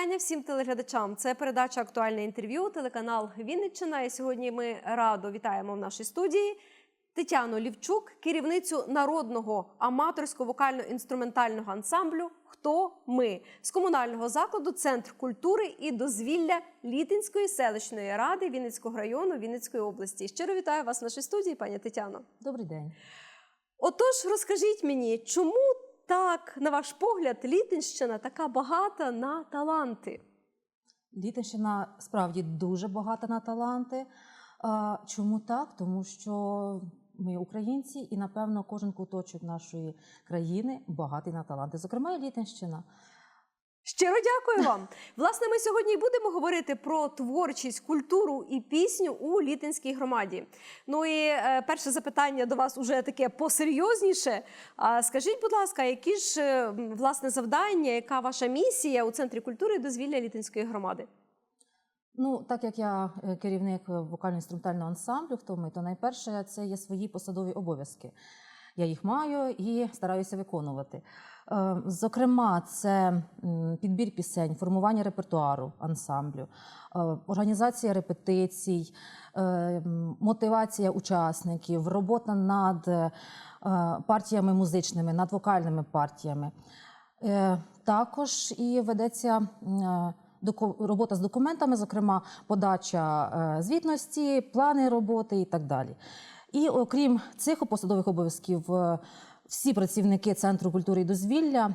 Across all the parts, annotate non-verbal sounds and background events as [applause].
вітання всім телеглядачам. Це передача Актуальне інтерв'ю, телеканал Вінниччина. І сьогодні ми радо вітаємо в нашій студії Тетяну Лівчук, керівницю народного аматорського вокально-інструментального ансамблю Хто ми з комунального закладу Центр культури і дозвілля Літинської селищної ради Вінницького району Вінницької області. Щиро вітаю вас в нашій студії, пані Тетяно. Добрий день. Отож, розкажіть мені, чому так, на ваш погляд, Літинщина така багата на таланти? Літинщина справді дуже багата на таланти. Чому так? Тому що ми українці, і напевно кожен куточок нашої країни багатий на таланти. Зокрема, і Літинщина. Щиро дякую вам. [laughs] Власне, ми сьогодні будемо говорити про творчість, культуру і пісню у Літинській громаді. Ну і е, перше запитання до вас уже таке посерйозніше. А скажіть, будь ласка, які ж е, власне завдання, яка ваша місія у центрі культури і дозвілля Літинської громади? Ну, так як я е, керівник вокально-інструментального ансамблю, хто ми, то найперше це є свої посадові обов'язки. Я їх маю і стараюся виконувати. Е, Зокрема, це підбір пісень, формування репертуару ансамблю, е, організація репетицій, е, мотивація учасників, робота над партіями музичними, над вокальними партіями. Також і ведеться робота з документами, зокрема подача звітності, плани роботи і так далі. І окрім цих посадових обов'язків, е, всі працівники Центру культури і дозвілля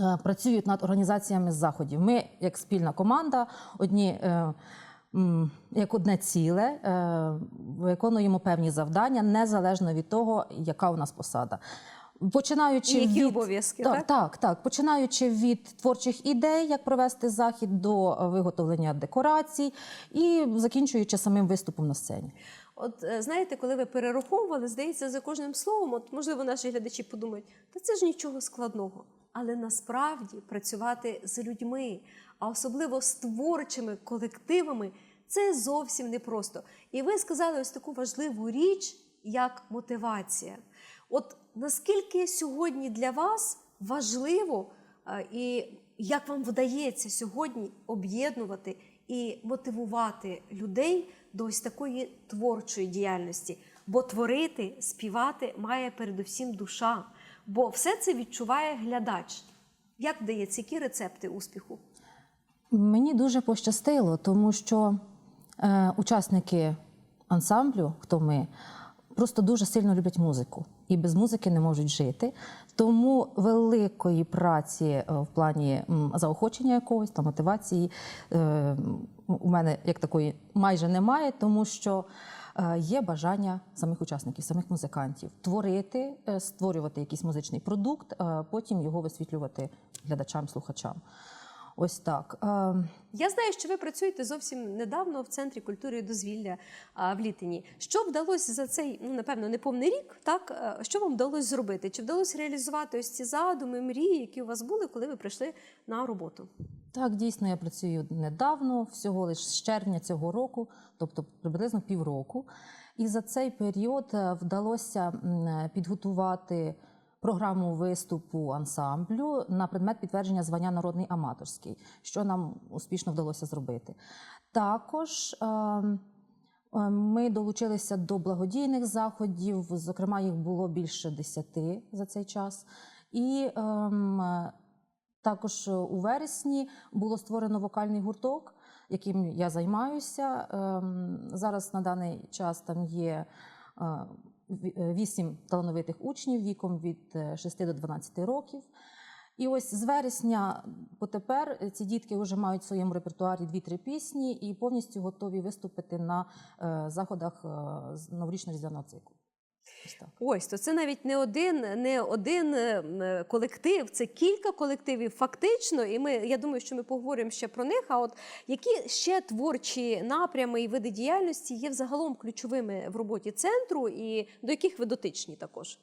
е, працюють над організаціями заходів. Ми, як спільна команда, одні. е, Як одне ціле виконуємо певні завдання незалежно від того, яка у нас посада. Починаючи І які від обов'язки, так, так? так, так. Починаючи від творчих ідей, як провести захід до виготовлення декорацій, і закінчуючи самим виступом на сцені. От е, знаєте, коли ви перераховували, здається, за кожним словом, от можливо, наші глядачі подумають, та це ж нічого складного. Але насправді працювати з людьми, а особливо з творчими колективами, це зовсім непросто. І ви сказали ось таку важливу річ, як мотивація. От наскільки сьогодні для вас важливо е, і як вам вдається сьогодні об'єднувати і мотивувати людей до ось такої творчої діяльності? Бо творити, співати має передусім душа, бо все це відчуває глядач. Як вдається, які рецепти успіху? Мені дуже пощастило, тому що е, учасники ансамблю, хто ми, просто дуже сильно люблять музику і без музики не можуть жити. Тому великої праці е, в плані заохочення якогось та мотивації е, у мене як такої майже немає, тому що е, є бажання самих учасників, самих музикантів творити, створювати якийсь музичний продукт, потім його висвітлювати глядачам, слухачам. Ось так. Е, Я знаю, що ви працюєте зовсім недавно в центрі культури і дозвілля в Літині. Що вдалося за цей, ну напевно, неповний рік? Так е, що вам вдалося зробити? Чи вдалося реалізувати ось ці задуми, мрії, які у вас були, коли ви прийшли на роботу? Так, дійсно, я працюю недавно, всього лише з червня цього року, тобто приблизно півроку. І за цей період е, вдалося підготувати програму виступу ансамблю на предмет підтвердження звання народний аматорський, що нам успішно вдалося зробити. Також ем, е, ми долучилися до благодійних заходів, зокрема, їх було більше десяти за цей час. І ем, е, також у вересні було створено вокальний гурток, яким я займаюся. Ем, Зараз на даний час там є е, ві- е, вісім талановитих учнів віком від е, 6 до 12 років. І ось з вересня потепер ці дітки вже мають в своєму репертуарі 2-3 пісні і повністю готові виступити на е, заходах е, з новорічно-різдвяного циклу. Ось то це навіть не один, не один е, м, е, колектив, це кілька колективів фактично. І ми я думаю, що ми поговоримо ще про них. А от які ще творчі напрями і види діяльності є взагалом ключовими в роботі центру, і до яких ви дотичні також?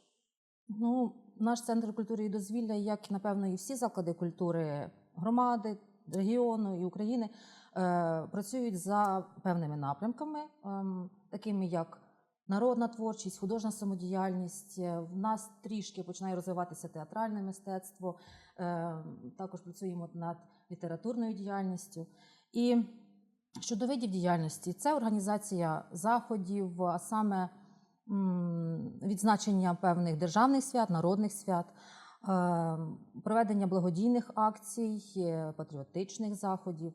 Ну, наш центр культури і дозвілля, як напевно, і всі заклади культури громади, регіону і України, е, працюють за певними напрямками, ем, такими як народна творчість, художня самодіяльність. Е, В нас трішки починає розвиватися театральне мистецтво. Е, Також працюємо над літературною діяльністю. І щодо видів діяльності, це організація заходів, а саме відзначення певних державних свят, народних свят, е, проведення благодійних акцій, патріотичних заходів.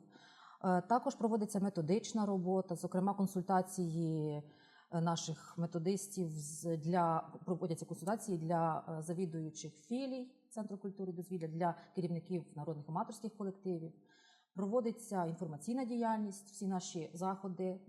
Також проводиться методична робота, зокрема консультації наших методистів для проводяться консультації для е, завідуючих філій Центру культури дозвілля, для керівників народних аматорських колективів. Проводиться інформаційна діяльність, всі наші заходи,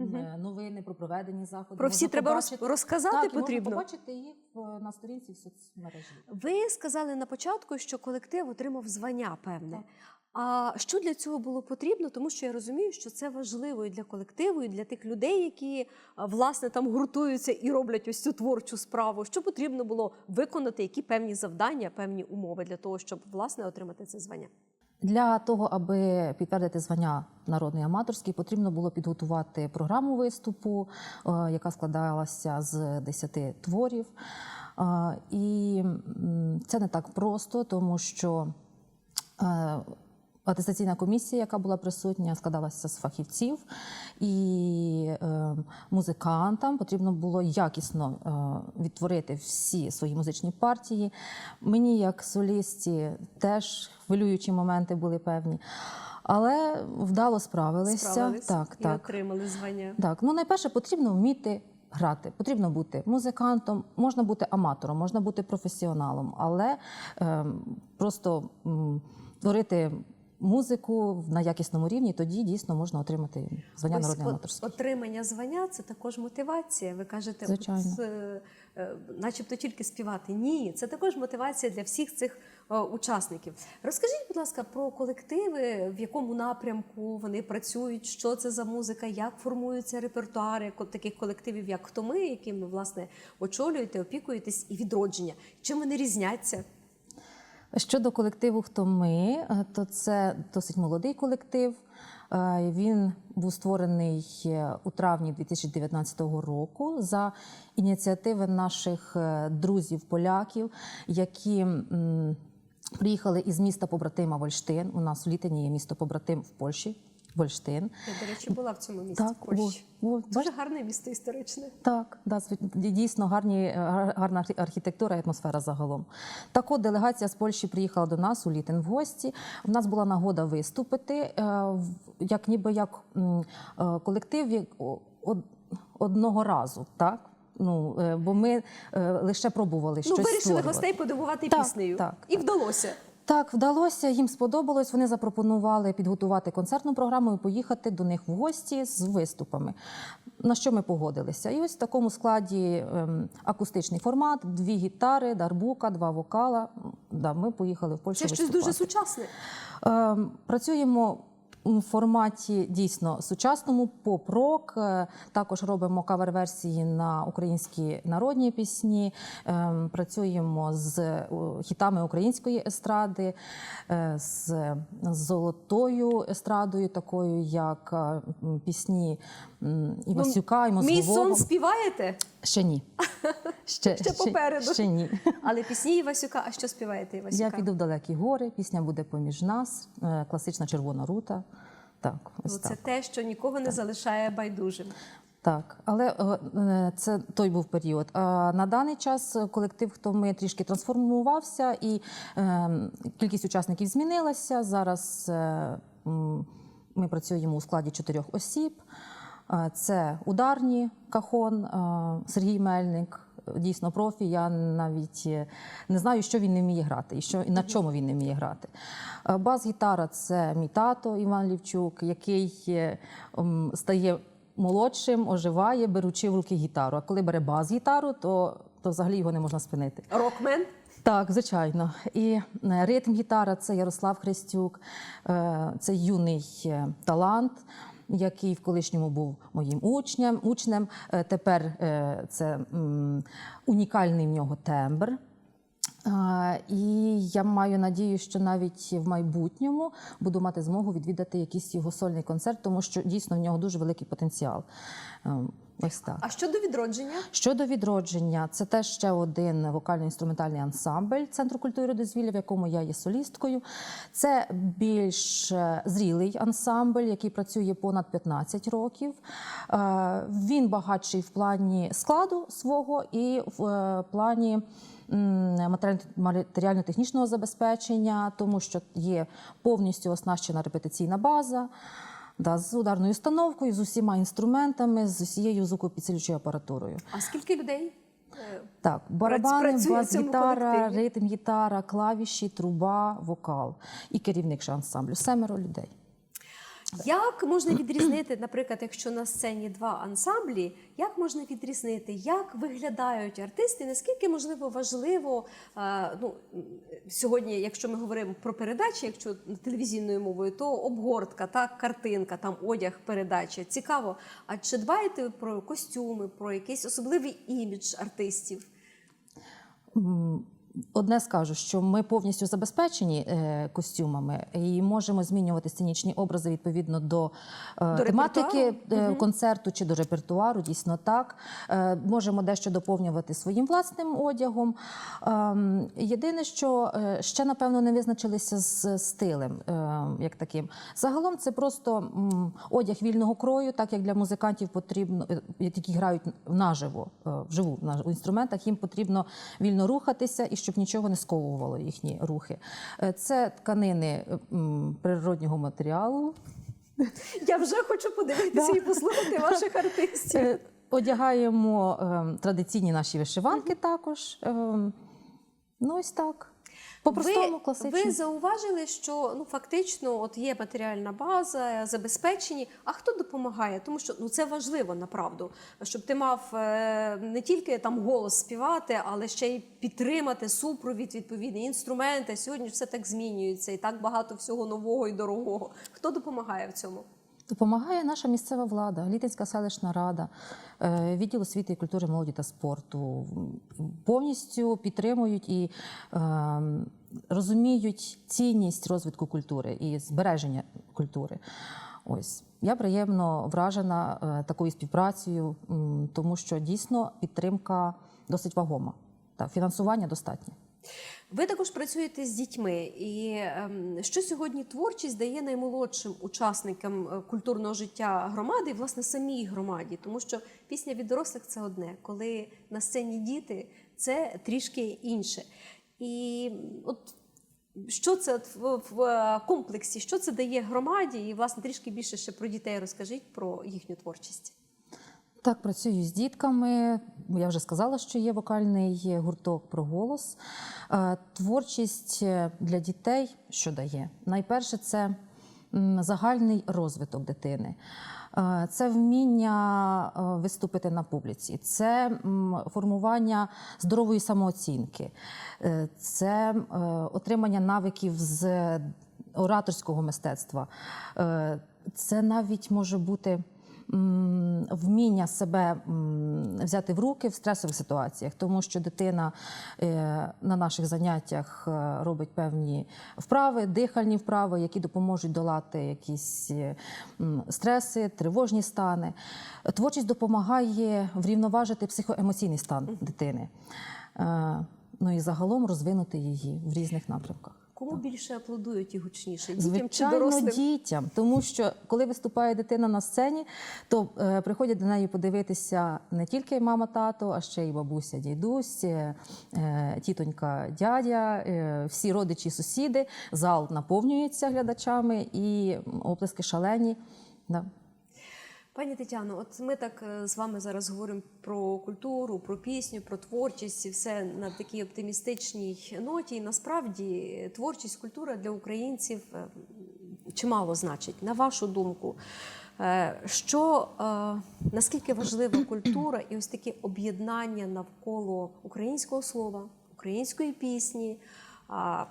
е, новини про проведені заходи. Про всі можна треба побачити. розказати так, потрібно. Можна побачити їх на сторінці в соцмережі. Ви сказали на початку, що колектив отримав звання певне. Так. А що для цього було потрібно? Тому що я розумію, що це важливо і для колективу, і для тих людей, які власне там гуртуються і роблять ось цю творчу справу. Що потрібно було виконати, які певні завдання, певні умови для того, щоб власне отримати це звання? Для того, аби підтвердити звання народний аматорський, потрібно було підготувати програму виступу, е, яка складалася з 10 творів. Е, І це не так просто, тому що е, атестаційна комісія, яка була присутня, складалася з фахівців, і е, музикантам потрібно було якісно е, відтворити всі свої музичні партії. Мені, як солісті, теж хвилюючі моменти були певні. Але вдало справилися. Справились Так, і так. отримали звання. Так, ну найперше потрібно вміти грати. Потрібно бути музикантом, можна бути аматором, можна бути професіоналом, але ем, просто м, творити музику на якісному рівні, тоді дійсно можна отримати звання народний от- Отримання звання це також мотивація. Ви кажете, Звичайно. е, е, начебто тільки співати. Ні, це також мотивація для всіх цих учасників. Розкажіть, будь ласка, про колективи, в якому напрямку вони працюють, що це за музика, як формуються репертуари таких колективів, як хто ми, яким ви власне очолюєте, опікуєтесь, і відродження. Чим вони різняться? Щодо колективу Хто ми, е, то це досить молодий колектив. Е, Він був створений е, у травні 2019 року за ініціативи наших друзів-поляків, які приїхали із міста побратима Вольштин. У нас в Літині є місто побратим в Польщі. Вольштин. Я, до речі, була в цьому місті Так, Польщі. о, о, Дуже гарне місто історичне. Так, да, дійсно гарні, е, гарна архітектура і атмосфера загалом. Так от делегація з Польщі приїхала до нас у Літин в гості. У нас була нагода виступити, е, як ніби як е, колектив од- одного разу, так? Ну, бо ми лише пробували Ну, щось вирішили створювати. гостей подивувати Так, піснею. так, І вдалося. Так, вдалося, їм сподобалось. Вони запропонували підготувати концертну програму і поїхати до них в гості з виступами. На що ми погодилися? І ось в такому складі ем, акустичний формат, дві гітари, дарбука, два вокала. Да, ми поїхали в Польщу. Це щось виступати. дуже сучасне. Ем, Працюємо в форматі дійсно сучасному, поп-рок. Е, Також робимо кавер-версії на українські народні пісні. Ем, Працюємо з е, хітами української естради, е, з золотою естрадою, такою як пісні Івасюка, і Ну, Мій сон співаєте, Ще ні. [laughs] Ще, Ще попереду. Ще ні. [laughs] але пісні Івасюка. А що співаєте Івасюка? Я піду в далекі гори, пісня буде поміж нас, е, класична червона рута. Так, ось так. це те, що нікого не залишає байдужим. Так, але е, е, це той був період. А на даний час колектив хто ми трішки трансформувався, і кількість учасників змінилася. Зараз ми працюємо у складі чотирьох осіб. Е, Це ударні кахон, е, Сергій Мельник. Дійсно, профі. Я навіть е, не знаю, що він не вміє грати і що і на чому він не вміє грати. Бас-гітара це мій тато Іван Лівчук, який стає молодшим, оживає, беручи в руки гітару. А коли бере бас-гітару, то, то взагалі його не можна спинити. Рокмен. Так, звичайно. І е, ритм-гітара це Ярослав Христюк, це юний талант, який в колишньому був моїм учнем. учнем. Тепер е, це унікальний в нього тембр. І я маю надію, що навіть в майбутньому буду мати змогу відвідати якийсь його сольний концерт, тому що дійсно в нього дуже великий потенціал. Ось так. А щодо відродження? Щодо відродження, це теж ще один вокально-інструментальний ансамбль Центру культури дозвілля, в якому я є солісткою. Це більш е, зрілий ансамбль, який працює понад 15 років. Е, Він багатший в плані складу свого і в е, плані матеріально-технічного забезпечення, тому що є повністю оснащена репетиційна база. Да, з ударною установкою, з усіма інструментами, з усією звукопідсилюючою апаратурою. А скільки людей? Е, Так, барабани, бас-гітара, ритм гітара, клавіші, труба, вокал і керівник ансамблю. Семеро людей. Як можна відрізнити, наприклад, якщо на сцені два ансамблі, як можна відрізнити, як виглядають артисти? Наскільки можливо важливо е, ну, сьогодні, якщо ми говоримо про передачі, якщо телевізійною мовою, то обгортка, так, картинка, там одяг, передача. Цікаво. А чи дбаєте про костюми, про якийсь особливий імідж артистів? Одне скажу, що ми повністю забезпечені е, костюмами і можемо змінювати сценічні образи відповідно до, е, До тематики Мгм. концерту чи до репертуару. Дійсно так. Можемо дещо доповнювати своїм власним одягом. Ем, єдине, що ще напевно не визначилися з стилем, як таким. Загалом це просто одяг вільного крою, так як для музикантів потрібно, які грають наживо, вживу на інструментах, їм потрібно вільно рухатися і щоб нічого не сковувало їхні рухи. Е, Це тканини е, природнього матеріалу. Я вже хочу подивитися і послухати ваших артистів. Е, Одягаємо е, традиційні наші вишиванки також. Е, Ну, ось так. По-простому, ви, класично. ви зауважили, що ну фактично от є матеріальна база, забезпечені. А хто допомагає? Тому що ну це важливо направду, щоб ти мав е, не тільки там голос співати, але ще й підтримати супровід, відповідні інструменти. Сьогодні все так змінюється, і так багато всього нового і дорогого. Хто допомагає в цьому? Допомагає наша місцева влада, Літинська селищна рада, е, відділ освіти і культури, молоді та спорту. Повністю підтримують і е, розуміють цінність розвитку культури і збереження культури. Ось я приємно вражена е, такою співпрацею, тому що дійсно підтримка досить вагома. Та фінансування достатнє. Ви також працюєте з дітьми, і ем, що сьогодні творчість дає наймолодшим учасникам е, культурного життя громади, і власне самій громаді, тому що пісня від дорослих це одне, коли на сцені діти це трішки інше. І от що це в, комплексі, що це дає громаді, і власне трішки більше ще про дітей розкажіть про їхню творчість. Так, працюю з дітками. Я вже сказала, що є вокальний гурток про голос. Е, Творчість е, для дітей, що дає? Найперше, це загальний розвиток дитини. Е, Це вміння виступити на публіці, це формування здорової самооцінки, це отримання навиків з ораторського мистецтва. Це навіть може бути вміння себе взяти в руки в стресових ситуаціях, тому що дитина е, на наших заняттях е, робить певні вправи, дихальні вправи, які допоможуть долати якісь е, стреси, тривожні стани. Творчість допомагає врівноважити психоемоційний стан дитини. Ну і загалом розвинути її в різних напрямках. Кому більше аплодують і гучніше? Дітям чи дорослим? дітям, тому що коли виступає дитина на сцені, то е, приходять до неї подивитися не тільки мама, тато, а ще й бабуся, дідусь, е, тітонька, дядя, е, всі родичі, сусіди. Зал наповнюється глядачами і оплески шалені. Да. Пані Тетяно, от ми так е, з вами зараз говоримо про культуру, про пісню, про творчість і все на такій оптимістичній ноті. І насправді творчість, культура для українців е, чимало значить. На вашу думку, е, що наскільки важлива культура і ось таке об'єднання навколо українського слова, української пісні?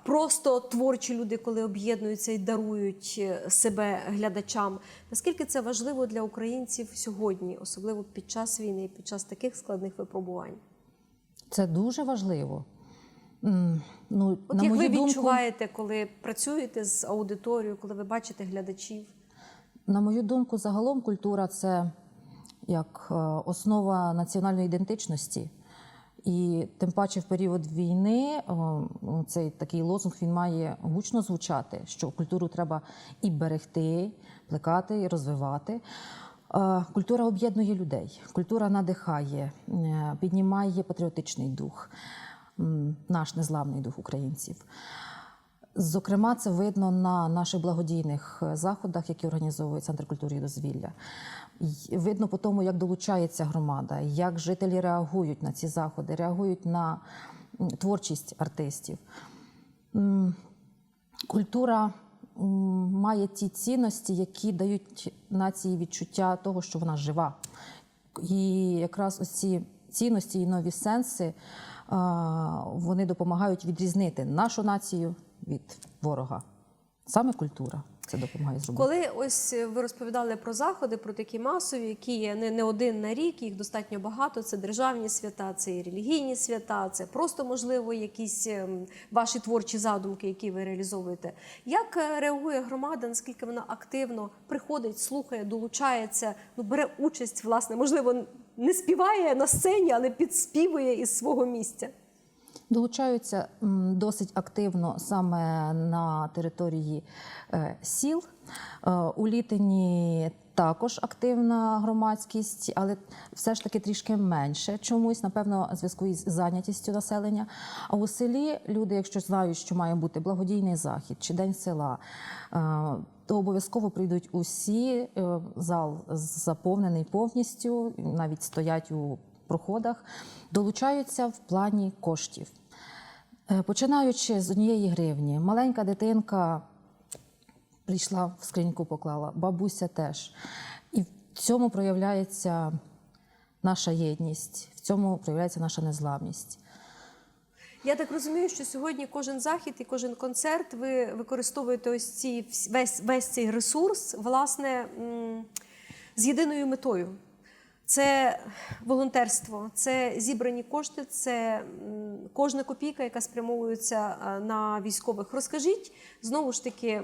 Просто творчі люди, коли об'єднуються і дарують е, себе глядачам. Наскільки це важливо для українців сьогодні, особливо під час війни, під час таких складних випробувань? Це дуже важливо. Ну, От на як ви думку, відчуваєте, коли працюєте з аудиторією, коли ви бачите глядачів? На мою думку, загалом культура це як е, основа національної ідентичності. І тим паче в період війни цей такий лозунг він має гучно звучати, що культуру треба і берегти, плекати, і розвивати. Е, Культура об'єднує людей, культура надихає, е, піднімає патріотичний дух, наш незламний дух українців. Зокрема, це видно на наших благодійних е, заходах, які організовує Центр культури і дозвілля. Видно по тому, як долучається громада, як жителі реагують на ці заходи, реагують на творчість артистів. Культура має ті цінності, які дають нації відчуття того, що вона жива. І якраз ось ці цінності і нові сенси вони допомагають відрізнити нашу націю від ворога. Саме культура це допомагає зробити. Коли ось ви розповідали про заходи, про такі масові, які є не, не один на рік, їх достатньо багато. Це державні свята, це і релігійні свята, це просто можливо якісь ем, ваші творчі задумки, які ви реалізовуєте. Як е, реагує громада? Наскільки вона активно приходить, слухає, долучається, ну бере участь, власне, можливо, не співає на сцені, але підспівує із свого місця. Долучаються досить активно саме на території е, сіл. Е, У Літині також активна громадськість, але все ж таки трішки менше чомусь, напевно, в зв'язку із зайнятістю населення. А у селі люди, якщо знають, що має бути благодійний захід чи день села, е, то обов'язково прийдуть усі. Зал заповнений повністю, навіть стоять у проходах, долучаються в плані коштів. Е, Починаючи з однієї гривні, маленька дитинка прийшла в скриньку, поклала, бабуся теж. І в цьому проявляється наша єдність, в цьому проявляється наша незламність. Я так розумію, що сьогодні кожен захід і кожен концерт ви використовуєте ось ці весь, весь цей ресурс, власне, з єдиною метою. Це волонтерство, це зібрані кошти, це кожна копійка, яка спрямовується на військових. Розкажіть знову ж таки,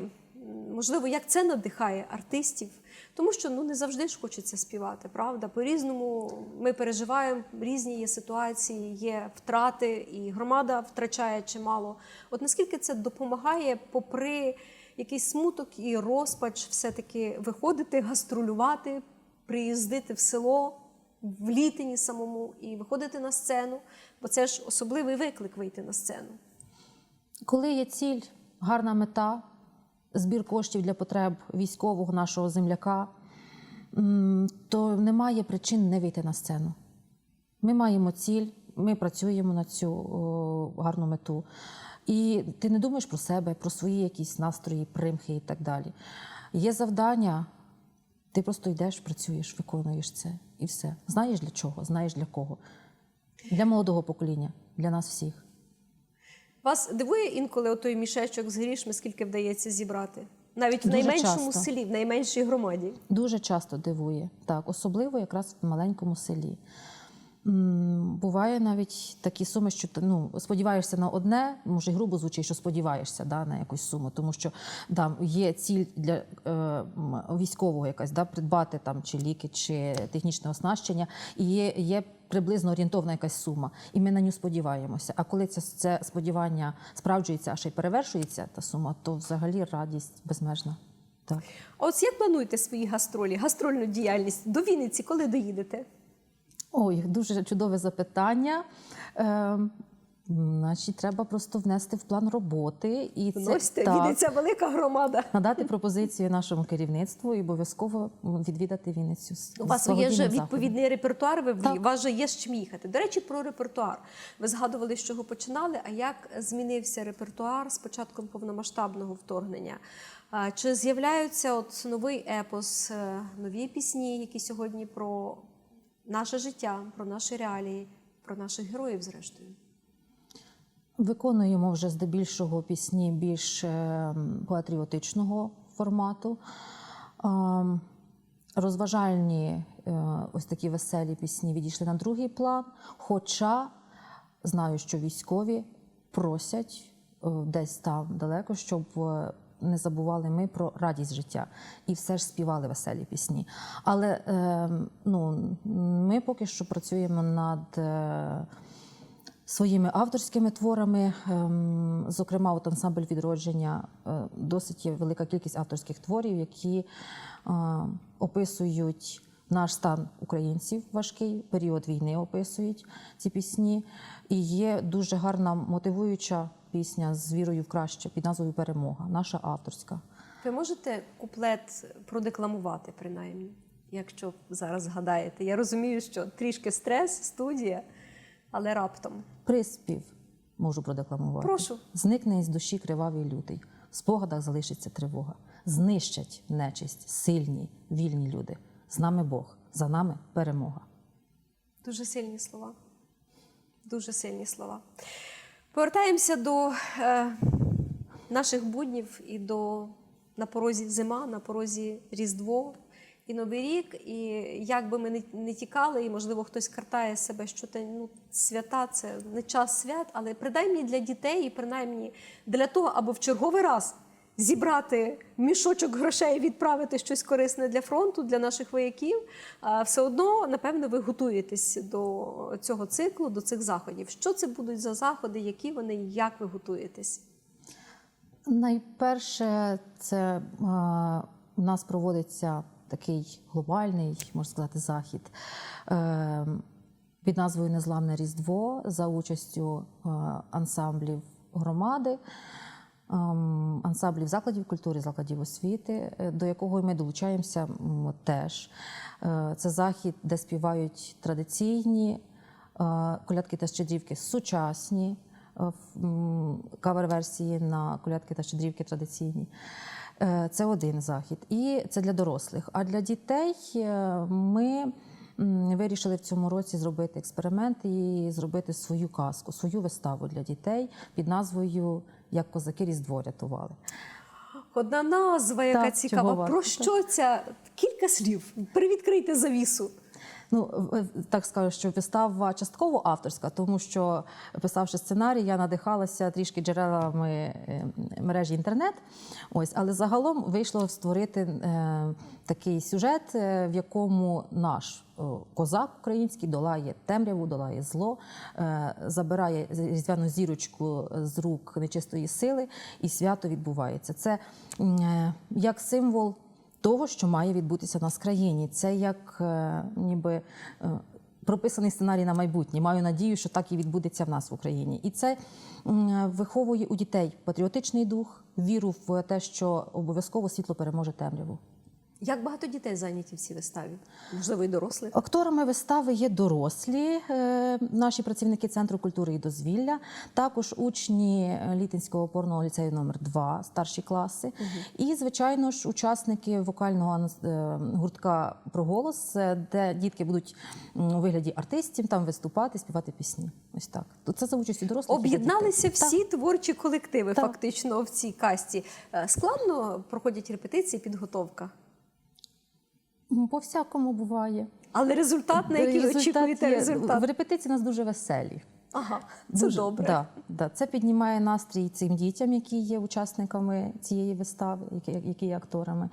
можливо, як це надихає артистів, тому що ну не завжди ж хочеться співати, правда? По-різному ми переживаємо, різні є ситуації, є втрати, і громада втрачає чимало. От наскільки це допомагає, попри якийсь смуток і розпач, все-таки виходити, гастролювати, приїздити в село, в літині самому і виходити на сцену, бо це ж особливий виклик вийти на сцену. Коли є ціль, гарна мета, збір коштів для потреб військового нашого земляка, то немає причин не вийти на сцену. Ми маємо ціль, ми працюємо на цю о, гарну мету. І ти не думаєш про себе, про свої якісь настрої, примхи і так далі. Є завдання, ти просто йдеш, працюєш, виконуєш це і все. Знаєш для чого, знаєш для кого. Для молодого покоління, для нас всіх. Вас дивує інколи отой мішечок з грішми, скільки вдається зібрати? Навіть в найменшому часто. селі, в найменшій громаді. Дуже часто дивує, так, особливо якраз в маленькому селі. Буває навіть такі суми, що ти ну, сподіваєшся на одне, може грубо звучить, що сподіваєшся да, на якусь суму, тому що да, є ціль для е, військового якась да, придбати там чи ліки, чи технічне оснащення, і є, є приблизно орієнтовна якась сума, і ми на нього сподіваємося. А коли це, це сподівання справджується, а ще й перевершується та сума, то взагалі радість безмежна. Так. Ось як плануєте свої гастролі, гастрольну діяльність до Вінниці, коли доїдете? Ой, дуже чудове запитання. Е, значить, треба просто внести в план роботи і це Вносьте, так, Вінниця велика громада. надати пропозицію нашому керівництву і обов'язково відвідати Вінницю. У вас є вже відповідний репертуар, ви Так. у вас же є з чим їхати. До речі, про репертуар. Ви згадували, з чого починали, а як змінився репертуар з початком повномасштабного вторгнення? Чи з'являються от новий епос, е, нові пісні, які сьогодні про наше життя, про наші реалії, про наших героїв, зрештою? Виконуємо вже здебільшого пісні більш е, патріотичного формату. Ем, Розважальні е, ось такі веселі пісні відійшли на другий план. Хоча знаю, що військові просять е, десь там далеко, щоб е, не забували ми про радість життя і все ж співали веселі пісні. Але е, ну, ми поки що працюємо над. Е, Своїми авторськими творами, ем, зокрема, от ансамбль відродження, е, досить є велика кількість авторських творів, які е, описують наш стан українців важкий, період війни описують ці пісні. І є дуже гарна мотивуюча пісня з вірою в краще під назвою Перемога, наша авторська. Ви можете куплет продекламувати, принаймні, якщо зараз згадаєте. Я розумію, що трішки стрес, студія, але раптом. Приспів можу продекламувати. Прошу. Зникне із душі кривавий лютий, в спогадах залишиться тривога. Знищать нечисть, сильні, вільні люди. З нами Бог, за нами перемога. Дуже сильні слова. Дуже сильні слова. Повертаємося до е, наших буднів і до на порозі зима, на порозі Різдво і Новий рік. І як би ми не, не тікали, і можливо хтось картає себе, що те, ну, свята це не час свят, але принаймні для дітей, і принаймні для того, аби в черговий раз зібрати мішочок грошей відправити щось корисне для фронту, для наших вояків, а, все одно, напевно, ви готуєтесь до цього циклу, до цих заходів. Що це будуть за заходи, які вони, і як ви готуєтесь? Найперше, це е, у нас проводиться такий глобальний, можна сказати, захід е, під назвою Незламне Різдво за участю е, ансамблів громади. Ансамблів закладів культури, закладів освіти, е, до якого ми долучаємося теж. Е, Це захід, де співають традиційні е, колядки та щедрівки сучасні, кавер-версії на колядки та щедрівки традиційні. Це один захід. І це для дорослих. А для дітей ми вирішили в цьому році зробити експеримент і зробити свою казку, свою виставу для дітей під назвою Як козаки Різдво рятували. Одна назва, яка Так, цікава. Про що ця? Кілька слів. Привідкрийте завісу. Ну, так скажу, що вистава частково авторська, тому що писавши сценарій, я надихалася трішки джерелами е, мережі інтернет. Ось, але загалом вийшло створити е, такий сюжет, е, в якому наш козак український долає темряву, долає зло, е, забирає різдвяну зірочку з рук нечистої сили, і свято відбувається. Це е, як символ того, що має відбутися в нас країні. Це як е, ніби е, прописаний сценарій на майбутнє. Маю надію, що так і відбудеться в нас в Україні. І це виховує у дітей патріотичний дух, віру в те, що обов'язково світло переможе темряву. Як багато дітей зайняті в цій виставі? Можливо, і дорослих. Акторами вистави є дорослі, е, наші працівники Центру культури і дозвілля, також учні Літинського опорного ліцею номер 2 старші класи. І, звичайно ж, учасники вокального е, гуртка «Проголос», е, де дітки будуть у вигляді артистів там виступати, співати пісні. Ось так. Це за участю дорослих. Об'єдналися Так. всі творчі колективи Так. фактично в цій касті. Е, Складно проходять репетиції, підготовка. По всякому буває. Але результат, на який Результат очікуєте є. результат. В репетиції у нас дуже веселі. Ага, це Дуже, добре. Да, да. Це піднімає настрій цим дітям, які є учасниками цієї вистави, які, які є акторами.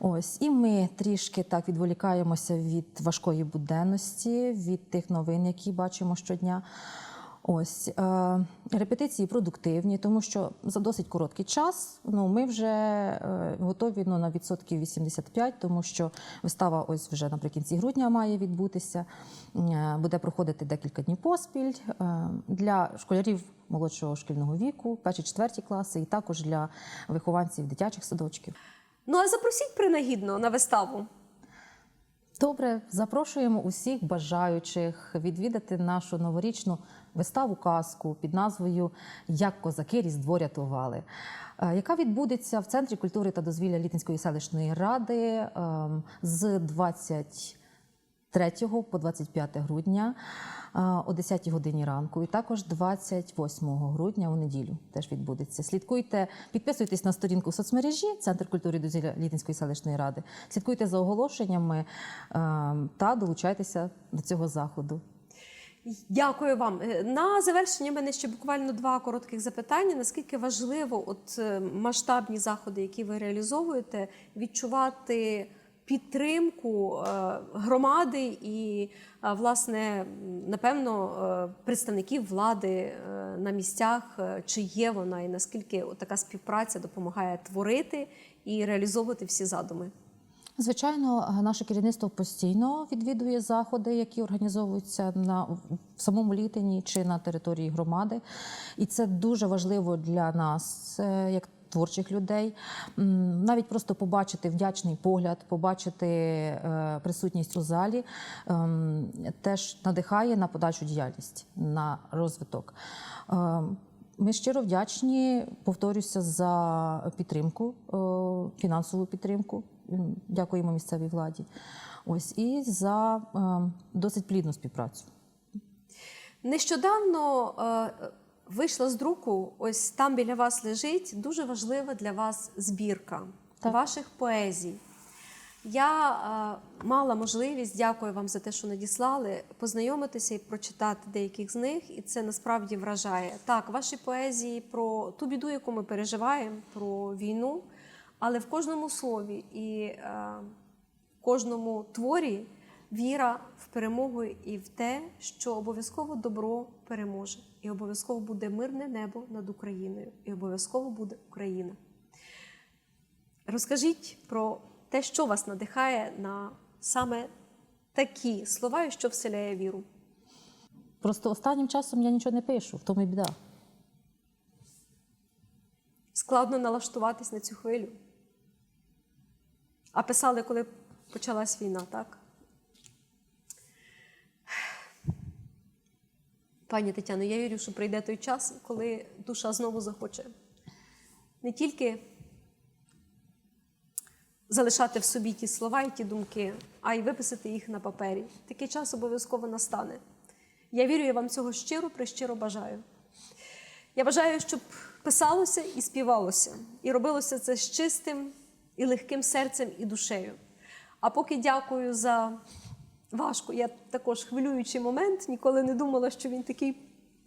Ось і ми трішки так відволікаємося від важкої буденності, від тих новин, які бачимо щодня. Ось е, репетиції продуктивні, тому що за досить короткий час ну, ми вже е, готові ну, на відсотків 85, тому що вистава ось вже наприкінці грудня має відбутися. Е, буде проходити декілька днів поспіль е, для школярів молодшого шкільного віку, перші четверті класи, і також для вихованців дитячих садочків. Ну а запросіть принагідно на виставу. Добре, запрошуємо усіх бажаючих відвідати нашу новорічну виставу казку під назвою Як козаки Різдво рятували, е, яка відбудеться в Центрі культури та дозвілля Літинської селищної ради ем, з 20 3 по 25 грудня о 10 годині ранку, і також 28 грудня у неділю теж відбудеться. Слідкуйте, підписуйтесь на сторінку в соцмережі Центр культури дозвілля Літинської селищної ради. Слідкуйте за оголошеннями та долучайтеся до цього заходу. Дякую вам. Е, на завершення мене ще буквально два коротких запитання. Наскільки важливо, от е, масштабні заходи, які ви реалізовуєте, відчувати підтримку е, громади і, е, власне, напевно, е, представників влади на місцях, чи є вона, і наскільки така співпраця допомагає творити і реалізовувати всі задуми? Звичайно, наше керівництво постійно відвідує заходи, які організовуються на в самому літині чи на території громади, і це дуже важливо для нас, як творчих людей. Навіть просто побачити вдячний погляд, побачити е, присутність у залі ем, теж надихає на подальшу діяльність, на розвиток. Ем, Ми щиро вдячні, повторюся, за підтримку, е, фінансову підтримку. Дякуємо місцевій владі. Ось і за е, досить плідну співпрацю. Нещодавно е, вийшла з друку, ось там біля вас лежить дуже важлива для вас збірка Так. ваших поезій. Я е, мала можливість, дякую вам за те, що надіслали, познайомитися і прочитати деяких з них, і це насправді вражає. Так, ваші поезії про ту біду, яку ми переживаємо, про війну, але в кожному слові і е, в кожному творі віра в перемогу і в те, що обов'язково добро переможе, і обов'язково буде мирне небо над Україною, і обов'язково буде Україна. Розкажіть про те, що вас надихає на саме такі слова, і що вселяє віру. Просто останнім часом я нічого не пишу, в тому і біда. Складно налаштуватись на цю хвилю. А писали, коли почалась війна, так? Пані Тетяно, я вірю, що прийде той час, коли душа знову захоче не тільки залишати в собі ті слова і ті думки, а й виписати їх на папері. Такий час обов'язково настане. Я вірю, я вам цього щиро, прищиро бажаю. Я бажаю, щоб писалося і співалося, і робилося це з чистим і легким серцем і душею. А поки дякую за важко, я також хвилюючий момент, ніколи не думала, що він такий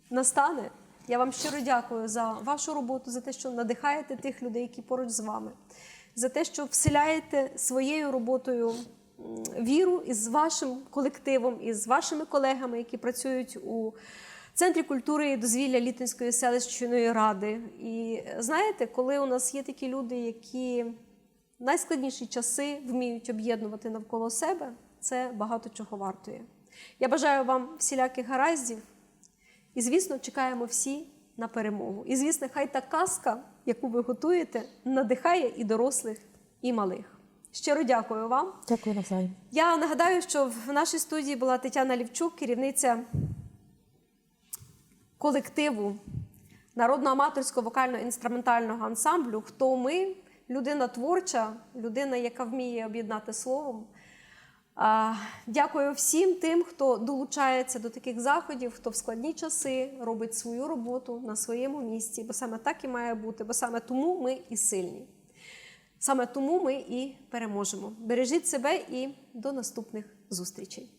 настане. Я вам щиро дякую за вашу роботу, за те, що надихаєте тих людей, які поруч з вами, за те, що вселяєте своєю роботою віру із вашим колективом, із вашими колегами, які працюють у Центрі культури і дозвілля Літинської селищної ради. І знаєте, коли у нас є такі люди, які в найскладніші часи вміють об'єднувати навколо себе, це багато чого вартує. Я бажаю вам всіляких гараздів, і, звісно, чекаємо всі на перемогу. І, звісно, хай та казка, яку ви готуєте, надихає і дорослих, і малих. Щиро дякую вам. Дякую навзаєм. Я нагадаю, що в нашій студії була Тетяна Лівчук, керівниця колективу народно аматорського вокально-інструментального ансамблю. Хто ми? Людина творча, людина, яка вміє об'єднати словом. Дякую всім тим, хто долучається до таких заходів, хто в складні часи робить свою роботу на своєму місці, бо саме так і має бути, бо саме тому ми і сильні. Саме тому ми і переможемо. Бережіть себе і до наступних зустрічей.